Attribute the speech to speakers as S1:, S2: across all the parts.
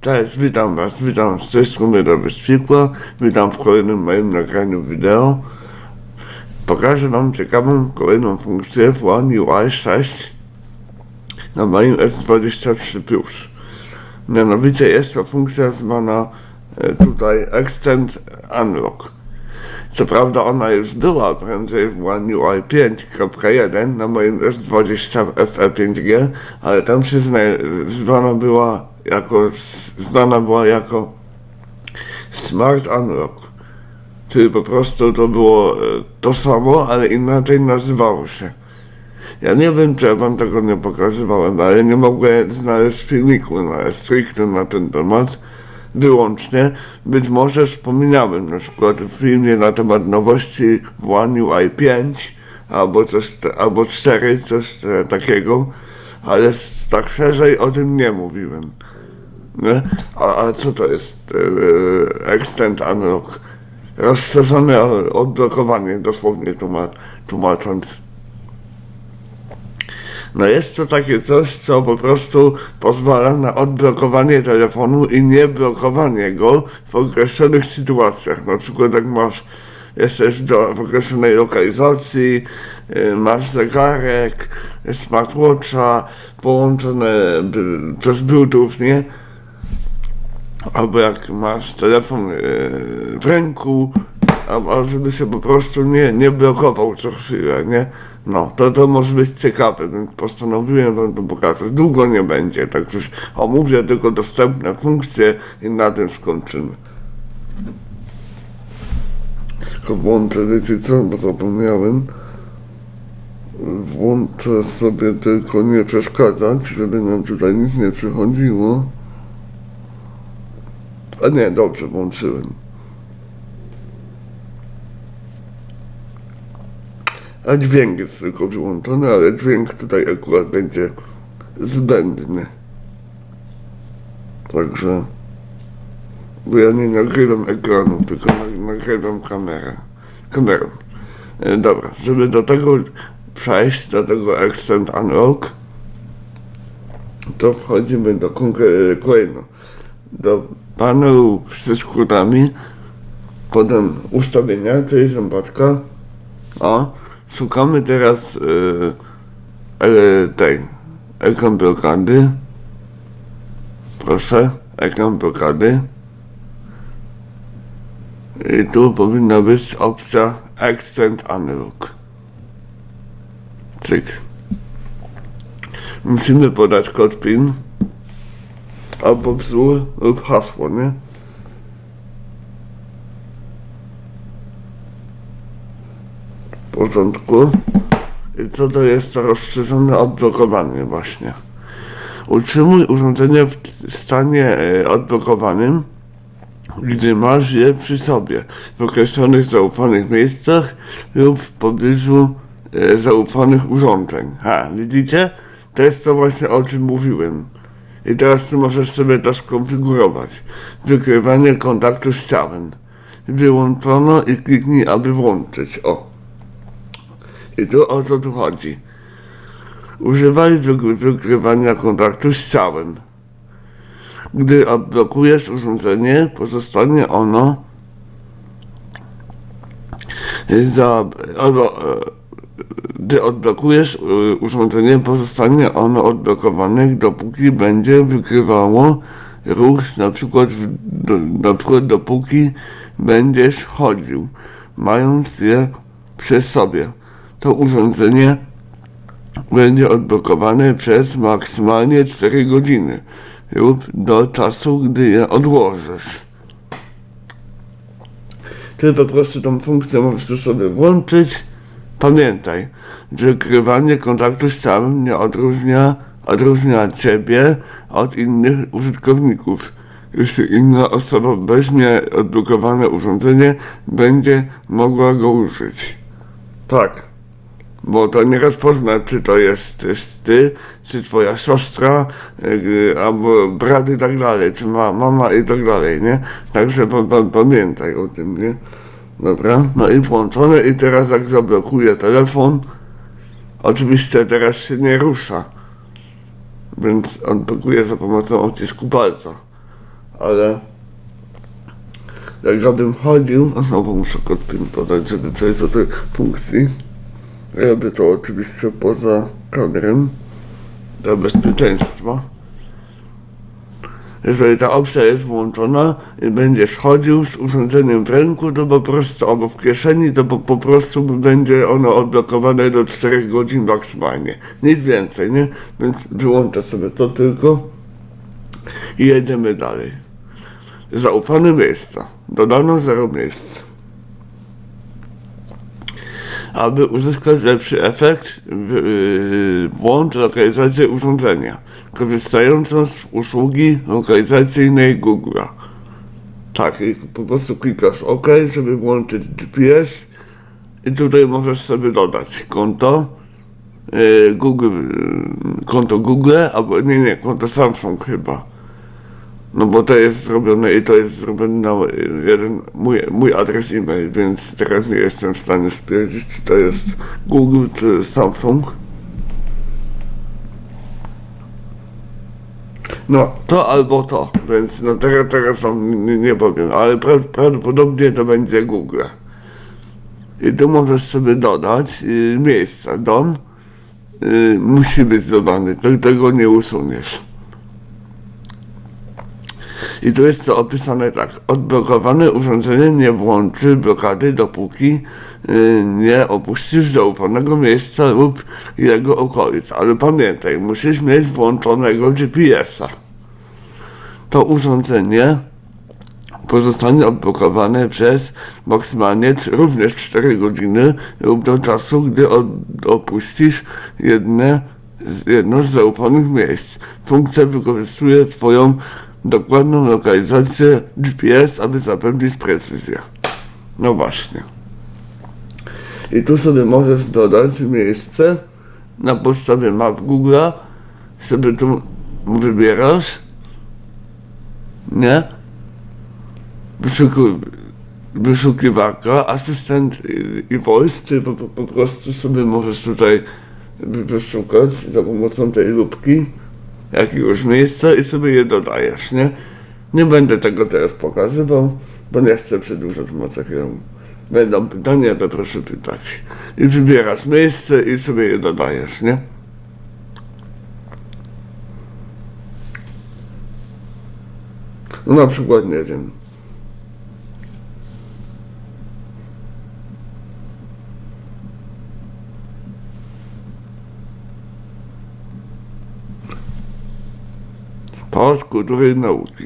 S1: Cześć, witam Was, witam z tej strony Robert Świekła, witam w kolejnym moim nagraniu wideo. Pokażę Wam ciekawą kolejną funkcję w One UI 6 na moim S23 Plus. Mianowicie jest to funkcja zwana e, tutaj Extend Unlock. Co prawda ona już była prędzej w One UI 5.1 na moim S20 FE5G, ale tam się zna, znana była jako, znana była jako Smart Unlock. Czyli po prostu to było e, to samo, ale inaczej nazywało się. Ja nie wiem, czy ja wam tego nie pokazywałem, ale nie mogłem znaleźć filmiku na stricte na ten temat wyłącznie. Być może wspominałem na przykład w filmie na temat nowości w One UI 5 albo, coś, albo 4, coś takiego, ale tak szerzej o tym nie mówiłem. A, a co to jest e, Extend Unlock? Rozszerzone odblokowanie, dosłownie tłumacz, tłumacząc. No jest to takie coś, co po prostu pozwala na odblokowanie telefonu i nie blokowanie go w określonych sytuacjach. Na przykład jak masz, jesteś do, w określonej lokalizacji, y, masz zegarek, smartwatcha połączone przez bluetooth, nie? Albo jak masz telefon y, w ręku, albo żeby się po prostu nie, nie blokował co chwilę, nie? No, to to może być ciekawe, więc postanowiłem wam to pokazać. Długo nie będzie, tak już omówię tylko dostępne funkcje i na tym skończymy. Tylko włączę, wiecie co, bo zapomniałem. Włączę sobie tylko nie przeszkadzać, żeby nam tutaj nic nie przychodziło. A nie, dobrze, włączyłem. A dźwięk jest tylko wyłączony, ale dźwięk tutaj akurat będzie zbędny. Także, bo ja nie nagrywam ekranu, tylko na- nagrywam kamerę. Kamerą. E, dobra, żeby do tego przejść, do tego Extend Unlock, to wchodzimy do konkre- kolejno do panelu ze skórami, potem ustawienia, czyli zębatka, o, szukamy teraz y, e, tej, ekran blokady, proszę, ekran blokady i tu powinna być opcja Extend Unlock. Cyk. Musimy podać kod PIN albo wzór lub hasło, nie? W porządku. I co to jest to rozszerzone odblokowanie właśnie? Utrzymuj urządzenie w stanie e, odblokowanym, gdy masz je przy sobie, w określonych zaufanych miejscach lub w pobliżu e, zaufanych urządzeń. Ha, widzicie? To jest to właśnie o czym mówiłem. I teraz tu możesz sobie to skonfigurować. Wykrywanie kontaktu z ciałem. Wyłączono i kliknij, aby włączyć. O. I tu o co tu chodzi? Używaj wykrywania kontaktu z ciałem. Gdy odblokujesz urządzenie, pozostanie ono za, albo, e, gdy odblokujesz y, urządzenie, pozostanie ono odblokowane, dopóki będzie wykrywało ruch, na przykład, do, na przykład dopóki będziesz chodził, mając je przy sobie. To urządzenie będzie odblokowane przez maksymalnie 4 godziny lub do czasu, gdy je odłożysz. Ty po prostu tą funkcję możesz sobie włączyć. Pamiętaj, wykrywanie kontaktu z ciałem nie odróżnia, odróżnia ciebie od innych użytkowników. Jeśli inna osoba weźmie odblokowane urządzenie, będzie mogła go użyć. Tak, bo to nie rozpozna, czy to jesteś ty, czy twoja siostra, yy, albo brat i tak dalej, czy ma, mama i tak dalej, nie? Także pa, pa, pamiętaj o tym, nie? Dobra, no i włączone i teraz jak zablokuję telefon, oczywiście teraz się nie rusza, więc odblokuję za pomocą odcisku palca. ale jak ja bym chodził, a znowu muszę kod PIN podać, żeby przejść do tej funkcji. Robię to oczywiście poza kadrem dla bezpieczeństwa. Jeżeli ta opcja jest włączona i będziesz chodził z urządzeniem w ręku, to po prostu, albo w kieszeni, to po, po prostu będzie ono odblokowane do 4 godzin maksymalnie. Nic więcej, nie? Więc wyłączę sobie to tylko i jedziemy dalej. Zaufane miejsca. Dodano 0 miejsc. Aby uzyskać lepszy efekt, yy, włącz lokalizację urządzenia, korzystającą z usługi lokalizacyjnej Google. Tak, po prostu klikasz OK, żeby włączyć GPS i tutaj możesz sobie dodać konto yy, Google, konto Google, albo nie, nie, konto Samsung chyba. No bo to jest zrobione i to jest zrobione na jeden mój, mój adres e-mail, więc teraz nie jestem w stanie stwierdzić, czy to jest Google czy Samsung. No, to albo to, więc no teraz, teraz wam nie, nie powiem, ale pra, prawdopodobnie to będzie Google. I tu możesz sobie dodać y, miejsca. Dom y, musi być dodany, tego nie usuniesz. I tu jest to opisane tak. Odblokowane urządzenie nie włączy blokady, dopóki y, nie opuścisz zaufanego miejsca lub jego okolic. Ale pamiętaj, musisz mieć włączonego GPS-a. To urządzenie pozostanie odblokowane przez maksymalnie również 4 godziny lub do czasu, gdy od, opuścisz jedne, jedno z zaufanych miejsc. Funkcja wykorzystuje Twoją dokładną lokalizację GPS, aby zapewnić precyzję. No właśnie. I tu sobie możesz dodać miejsce na podstawie map Google'a, sobie tu wybierasz, nie? Wyszuku, wyszukiwarka, asystent i, i voice, ty po, po, po prostu sobie możesz tutaj wy- wyszukać za pomocą tej lubki jakiegoś miejsca i sobie je dodajesz, nie? Nie będę tego teraz pokazywał, bo nie chcę przedłużać materiału. Będą pytania, to proszę pytać. I wybierasz miejsce i sobie je dodajesz, nie? No na przykład, nie wiem, Pałac Kultury Nauki,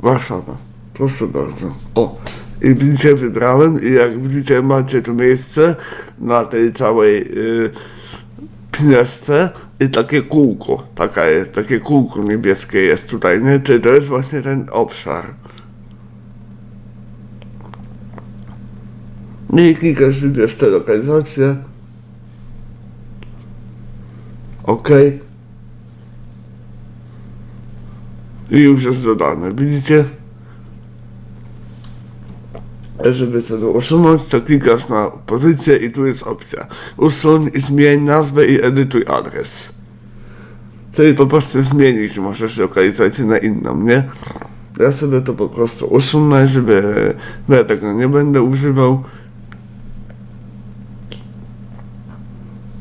S1: Warszawa. Proszę bardzo. O, i widzicie, wybrałem i jak widzicie, macie tu miejsce na tej całej y, i takie kółko, taka jest, takie kółko niebieskie jest tutaj, nie? Czyli to jest właśnie ten obszar. No i klikasz, tę lokalizację. Okej. I już jest dodane, widzicie? Żeby sobie usunąć, to klikasz na pozycję i tu jest opcja. Usuń i zmień nazwę i edytuj adres. Czyli po prostu zmienić możesz lokalizację na inną, nie? Ja sobie to po prostu usunę, żeby ja tego nie będę używał.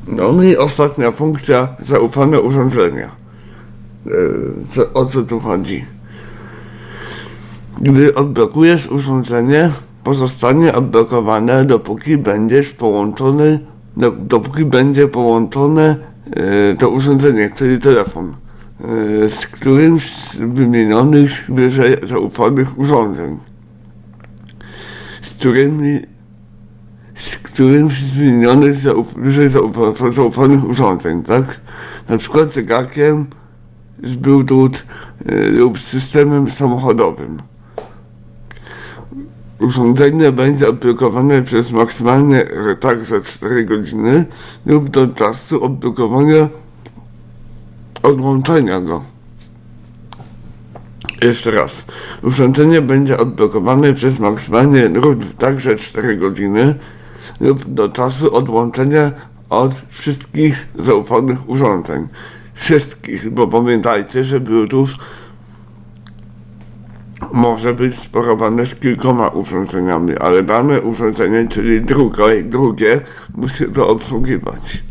S1: No i ostatnia funkcja, zaufane urządzenia. E, o co tu chodzi? Gdy odblokujesz urządzenie, pozostanie odblokowane, dopóki będziesz połączony, do, dopóki będzie połączone e, to urządzenie, czyli telefon, e, z którymś z wymienionych wyżej zaufanych urządzeń, z którymi z którymś z wymienionych zauf, wyżej zaufa, zaufanych urządzeń, tak? Na przykład zegarkiem, z Bluetooth lub systemem samochodowym. Urządzenie będzie odblokowane przez maksymalnie e, także 4 godziny lub do czasu odblokowania odłączenia go. Jeszcze raz. Urządzenie będzie odblokowane przez maksymalnie także 4 godziny lub do czasu odłączenia od wszystkich zaufanych urządzeń. Wszystkich, bo pamiętajcie, że Bluetooth może być sparowane z kilkoma urządzeniami, ale dane urządzenie, czyli drugie, drugie musi to obsługiwać.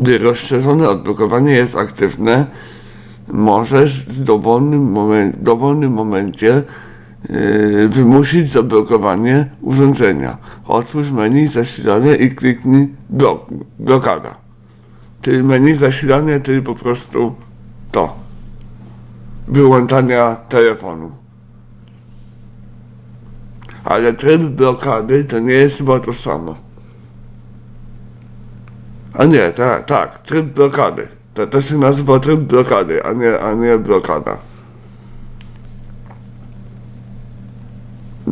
S1: Gdy rozszerzone odblokowanie jest aktywne, możesz w dowolnym, momen- dowolnym momencie wymusić zablokowanie urządzenia. Otwórz menu zasilanie i kliknij blok, blokada. Czyli menu zasilanie, czyli po prostu to. Wyłączania telefonu. Ale tryb blokady to nie jest chyba to samo. A nie, tak, tak, tryb blokady. To, to się nazywa tryb blokady, a nie, a nie blokada.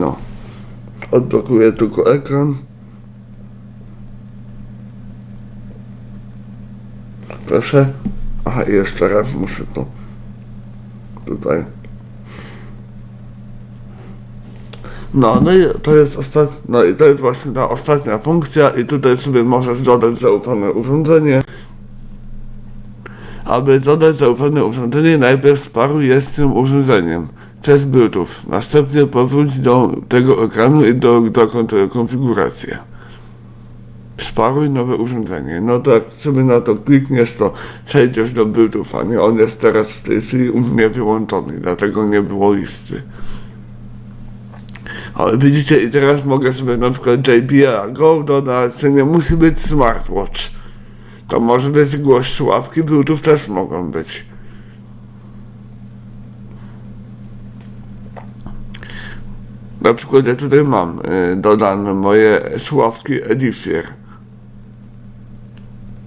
S1: No. Odblokuję tylko ekran. Proszę. Aha, jeszcze raz muszę to tutaj. No, no i to jest ostat... no i to jest właśnie ta ostatnia funkcja i tutaj sobie możesz dodać zaufane urządzenie. Aby dodać zaufane urządzenie, najpierw sparuj je z tym urządzeniem przez Bluetooth. Następnie powróć do tego ekranu i do, do kontroli konfiguracji. Sparuj nowe urządzenie. No to jak sobie na to klikniesz, to przejdziesz do Bluetootha, nie? On jest teraz w tej chwili u mnie wyłączony, dlatego nie było listy. Ale widzicie, i teraz mogę sobie na przykład JBL Go dodać, to nie musi być smartwatch. To może być głoś słuchawki, Bluetooth też mogą być. Na przykład ja tutaj mam y, dodane moje słuchawki Edifier.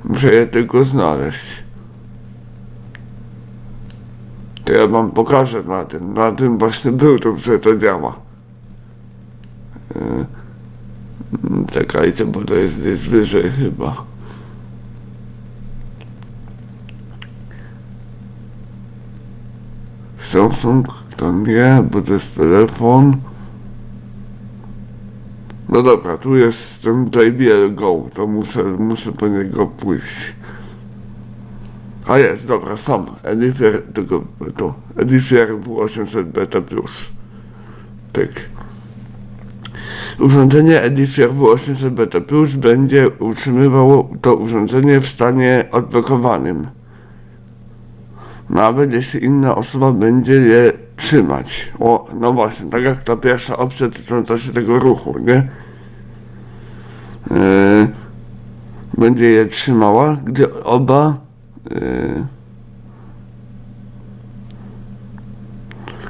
S1: Muszę je tylko znaleźć. To ja wam pokażę na tym, na tym właśnie Bluetooth, że to działa. Y, Czekajcie, bo to jest gdzieś wyżej chyba. Samsung to nie, bo to jest telefon. No dobra, tu jest ten JBL Go, to muszę, muszę po niego pójść. A jest, dobra, sam. Edifier, tylko tu. Edifier W800 Beta Plus. Pyk. Urządzenie Edifier W800 Beta Plus będzie utrzymywało to urządzenie w stanie odblokowanym. Nawet jeśli inna osoba będzie je trzymać. O, no właśnie, tak jak ta pierwsza opcja dotycząca się tego ruchu, nie? Yy, będzie je trzymała, gdy oba yy,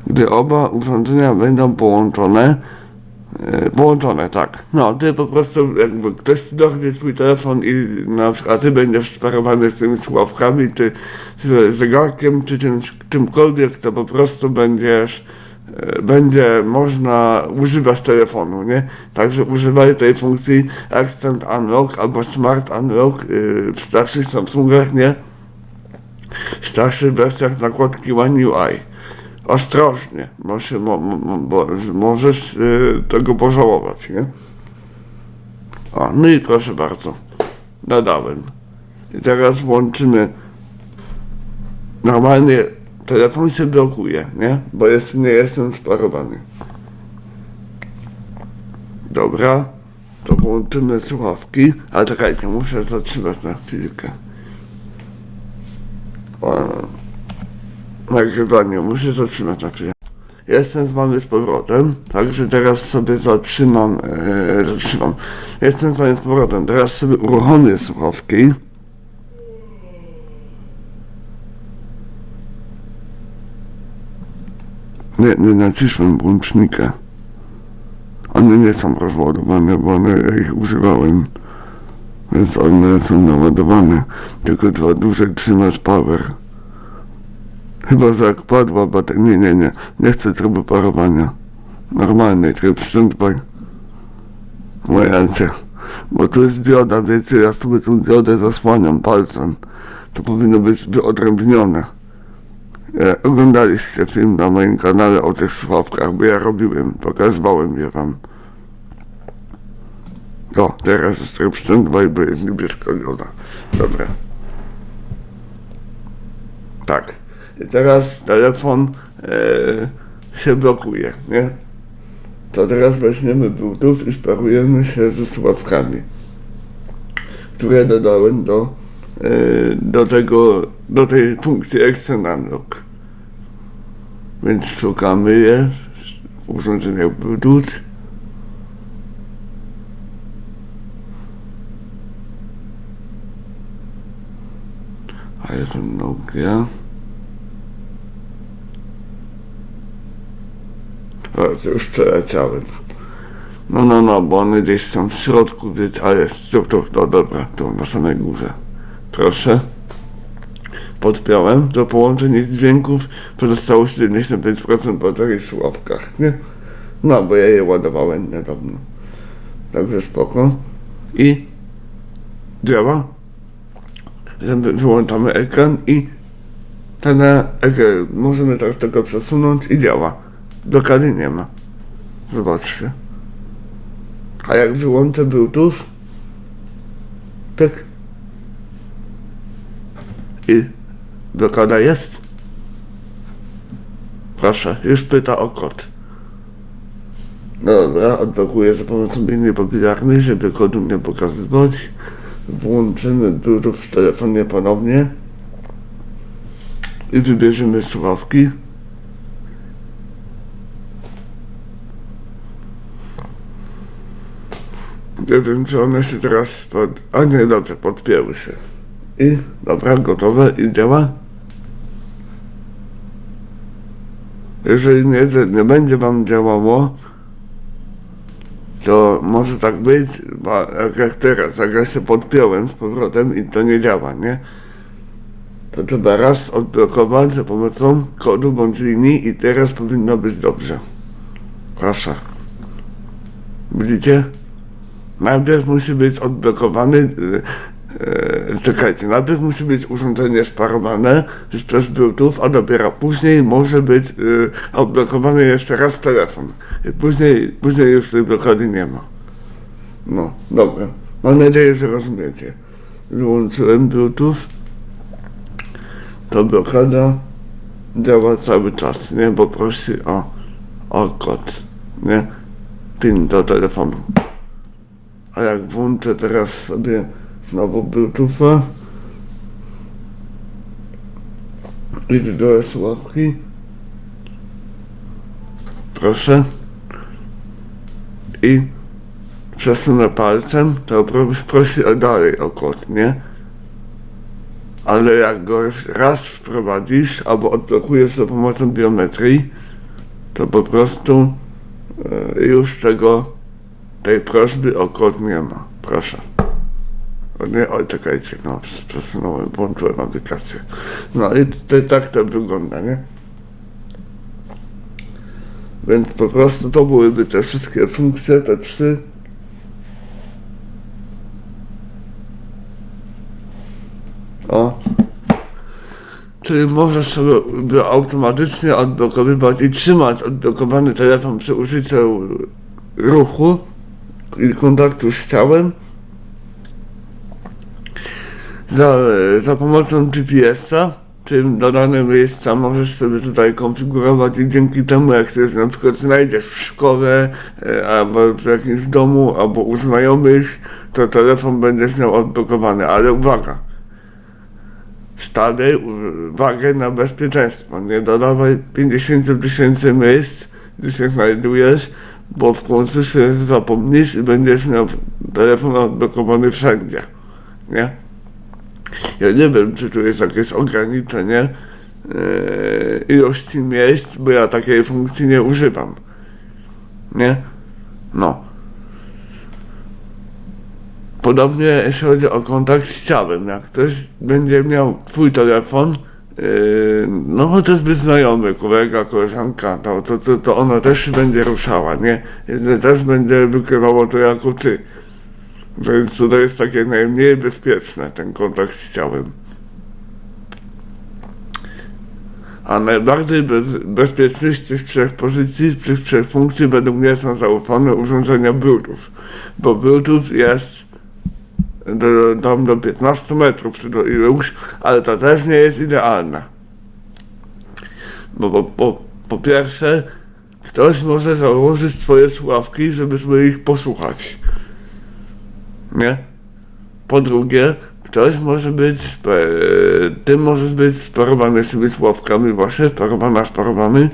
S1: gdy oba urządzenia będą połączone połączone, tak. No, ty po prostu jakby ktoś dochnie twój telefon i na przykład ty będziesz sparowany z tymi sławkami, czy z zegarkiem, czy czymś, czymkolwiek, to po prostu będziesz e, będzie można używać telefonu, nie? Także używaj tej funkcji Extend Unlock albo Smart Unlock yy, w starszych Samsungach, nie? W starszych wersjach nakładki One UI. Ostrożnie, bo się, mo, bo możesz yy, tego pożałować, nie? O, no i proszę bardzo, dodałem. I teraz włączymy normalnie telefon się blokuje, nie? Bo jest, nie jestem sparowany. Dobra, to włączymy słuchawki. A czekajcie, muszę zatrzymać na chwilkę. O, nagrywanie, muszę zatrzymać na chwilę. Jestem z wami z powrotem, także teraz sobie zatrzymam, e, zatrzymam. Jestem z wami z powrotem, teraz sobie uruchomię słuchawki. Nie, nie nacisłem włącznika. One nie są rozładowane, bo one, ja ich używałem. Więc one są naładowane. Tylko trzeba dłużej trzymać power. Chyba, że jak padła bateria... Nie, nie, nie. Nie chcę trybu parowania. Normalny tryb standby. Moja racja. Bo tu jest dioda, wiecie, ja sobie tą diodę zasłaniam palcem. To powinno być wyodrębnione. E, oglądaliście film na moim kanale o tych słuchawkach, bo ja robiłem, pokazywałem je wam. O, teraz jest tryb standby, bo jest niebieska dioda. Dobra. Tak. Teraz telefon e, się blokuje, nie? To teraz weźmiemy Bluetooth i sparujemy się ze słuchawkami, które dodałem do, e, do tego, do tej funkcji Extend Unlock. Więc szukamy je w urządzeniach Bluetooth. iPhone Nokia. O, to już przeleciałem. No, no, no, bo one gdzieś tam w środku, więc, ale to, to, to dobra, to na samej górze. Proszę. Podpiąłem do połączeń z dźwięków, pozostało 75% baterii w słuchawkach, nie? No, bo ja je ładowałem niedawno. Także spoko. I działa. Wy- Wyłączamy ekran i ten ekran możemy teraz tego przesunąć i działa. Blokady nie ma. Zobaczcie. A jak wyłączę Bluetooth, tak. I blokada jest. Proszę, już pyta o kod. No dobra, odblokuję za pomocą linii papilarnej, żeby kodu nie pokazywać. Włączymy Bluetooth w telefonie ponownie. I wybierzemy słuchawki. Nie wiem, czy one się teraz pod... A nie, dobrze, podpięły się. I, dobra, gotowe i działa. Jeżeli nie, nie będzie wam działało, to może tak być, bo jak, teraz, jak ja się podpiąłem z powrotem i to nie działa, nie? To trzeba raz odblokować za pomocą kodu bądź linii i teraz powinno być dobrze. Proszę. Widzicie? Najpierw musi być odblokowany, yy, yy, czekajcie, najpierw musi być urządzenie sparowane przez Bluetooth, a dopiero później może być yy, odblokowany jeszcze raz telefon. I później, później już tej blokady nie ma. No, dobra. Mam nadzieję, że rozumiecie. Wyłączyłem Bluetooth. To blokada działa cały czas, nie? Bo prosi o, o kod, nie? PIN do telefonu. A jak włączę teraz sobie znowu Bluetootha i wybiorę słuchawki, proszę, i przesunę palcem, to pro- prosi o dalej o kod, nie? Ale jak go raz wprowadzisz albo odblokujesz za pomocą biometrii, to po prostu e, już tego tej prośby o kod nie ma. Proszę. O nie, oj, czekajcie, no, przesunąłem, włączyłem aplikację. No i to, tak to wygląda, nie? Więc po prostu to byłyby te wszystkie funkcje, te trzy. O. Czyli możesz sobie automatycznie odblokowywać i trzymać odblokowany telefon przy użyciu ruchu kontaktu z ciałem za, za pomocą GPS-a, czyli do danego miejsca możesz sobie tutaj konfigurować i dzięki temu jak się na przykład znajdziesz w szkole, e, albo w jakimś domu, albo u znajomych, to telefon będziesz miał odblokowany, ale uwaga, stale uwagę na bezpieczeństwo. Nie dodawaj 50 tysięcy miejsc, gdzie się znajdujesz, bo w końcu się zapomnisz i będziesz miał telefon odblokowany wszędzie. Nie? Ja nie wiem, czy tu jest jakieś ograniczenie e, ilości miejsc, bo ja takiej funkcji nie używam. Nie? No. Podobnie jeśli chodzi o kontakt z ciałem, jak ktoś będzie miał twój telefon, yy, no chociażby znajomy, kolega, koleżanka, to, to, to, to ona też będzie ruszała, nie? Też będzie wykrywało to jako ty. Więc to jest takie najmniej bezpieczne, ten kontakt z ciałem. A najbardziej bez, bezpieczne z tych trzech pozycji, z tych trzech funkcji według mnie są zaufane urządzenia Bluetooth. Bo Bluetooth jest do, tam do 15 metrów czy do iluś, ale to też nie jest idealne. Bo po, po, po pierwsze, ktoś może założyć twoje słuchawki, żeby sobie ich posłuchać. Nie? Po drugie, ktoś może być, ty możesz być sparowany z tymi sławkami właśnie, sparowana, sparowany,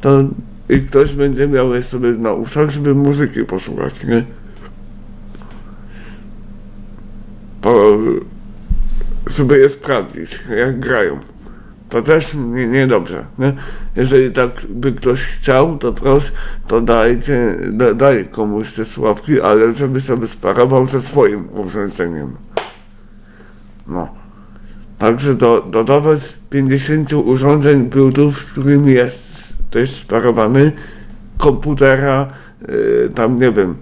S1: to i ktoś będzie miał je sobie na uszach, żeby muzyki posłuchać, nie? Sobie je sprawdzić, jak grają. To też nie, niedobrze, nie? Jeżeli tak by ktoś chciał, to proszę, to dajcie, da, daj komuś te sławki, ale żeby sobie sparował ze swoim urządzeniem. No. Także do, dodawać 50 urządzeń Bluetooth, z którymi jest też sparowany, komputera, yy, tam nie wiem,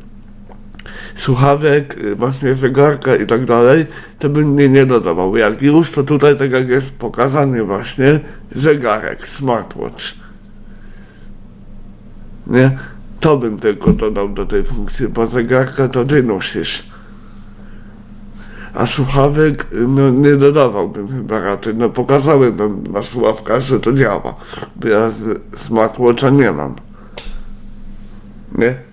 S1: słuchawek, yy, właśnie zegarka i tak dalej, to bym mnie nie dodawał. Jak już, to tutaj tak jak jest pokazany właśnie, zegarek, smartwatch. Nie? To bym tylko dodał do tej funkcji, bo zegarka to ty nosisz. A słuchawek, no nie dodawałbym chyba raczej, no pokazałem na słuchawkach, że to działa, bo ja smartwatcha nie mam. Nie?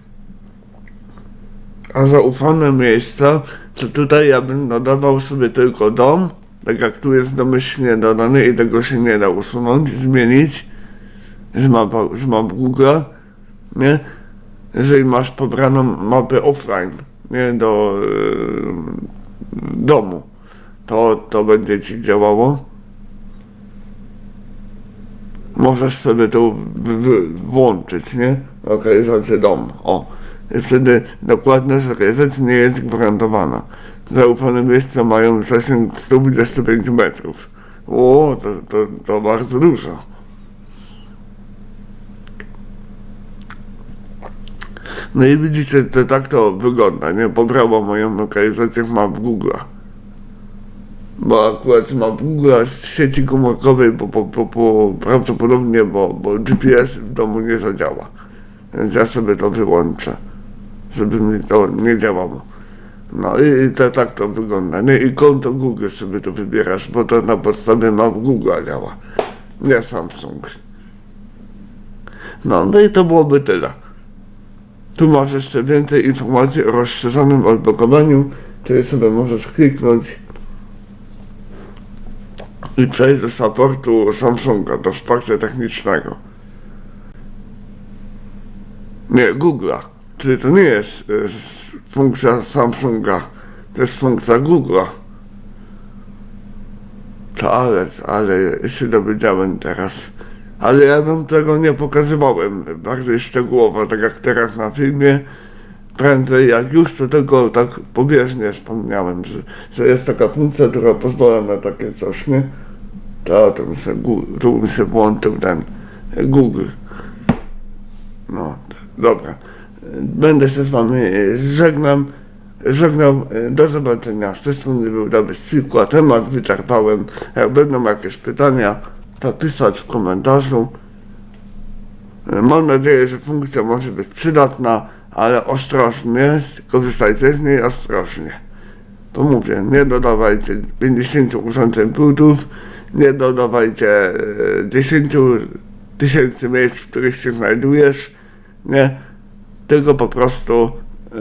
S1: A zaufane miejsca, to tutaj ja bym dodawał sobie tylko dom, tak jak tu jest domyślnie dodany i tego się nie da usunąć, zmienić z, mapa, z map Google'a, nie? Jeżeli masz pobraną mapę offline, nie do yy, domu, to, to będzie ci działało. Możesz sobie to włączyć, nie? Lokalizację domu. O. Wtedy dokładna lokalizacja nie jest gwarantowana. Zaufane miejsca mają zasięg 125 metrów. O, to, to, to bardzo dużo. No i widzicie, to tak to wygląda, nie? Pobrało moją lokalizację w map Google'a. Bo akurat map Google'a z sieci komórkowej, bo, bo, bo, bo prawdopodobnie, bo, bo GPS w domu nie zadziała. Więc ja sobie to wyłączę, żeby mi to nie działało. No i, to, tak to wygląda. Nie? I konto Google sobie to wybierasz, bo to na podstawie map Google'a działa. Nie Samsung. No, no i to byłoby tyle. Tu masz jeszcze więcej informacji o rozszerzonym odblokowaniu, czyli sobie możesz kliknąć i przejść do supportu Samsunga, do wsparcia technicznego. Nie, Google'a. Czyli to nie jest s- funkcja Samsunga, to jest funkcja Google'a. To ale, ale się dowiedziałem teraz. Ale ja bym tego nie pokazywałem bardziej szczegółowo, tak jak teraz na filmie. Prędzej jak już, to tylko tak pobieżnie wspomniałem, że, że jest taka funkcja, która pozwala na takie coś, nie? To, to mi się, tu mi się włączył ten e, Google. No, dobra. Będę się z wami e, żegnam. Żegnam, e, do zobaczenia. Z tej strony był Dawid Cikła. Temat wyczerpałem. Jak będą jakieś pytania, to pisać w komentarzu. E, Mam nadzieję, że funkcja może być przydatna, ale ostrożnie, korzystajcie z niej ostrożnie. To mówię, nie dodawajcie 50 urządzeń Bluetooth, nie dodawajcie e, 10 tysięcy miejsc, w których się znajdujesz, nie, tylko po prostu e,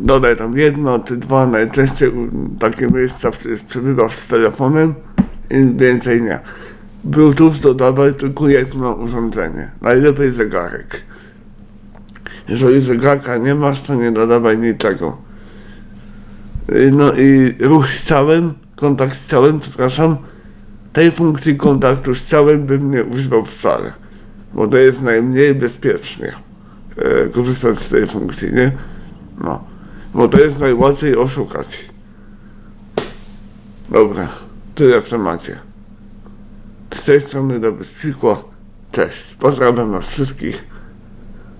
S1: dodaj tam jedno czy dwa, najczęściej takie miejsca, przebywasz z telefonem i więcej nie. Bluetooth dodawaj tylko jedno urządzenie, najlepiej zegarek. Jeżeli zegarka nie masz, to nie dodawaj niczego. No i ruch z ciałem, kontakt z ciałem, przepraszam, tej funkcji kontaktu z ciałem bym nie używał wcale, bo to jest najmniej bezpiecznie e, korzystać z tej funkcji, nie? No, bo to jest najłatwiej oszukać. Dobra, tyle w temacie. Z tej strony do Bezpikło, cześć, pozdrawiam was wszystkich,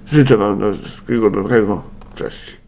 S1: życzę wam wszystkiego dobrego, cześć.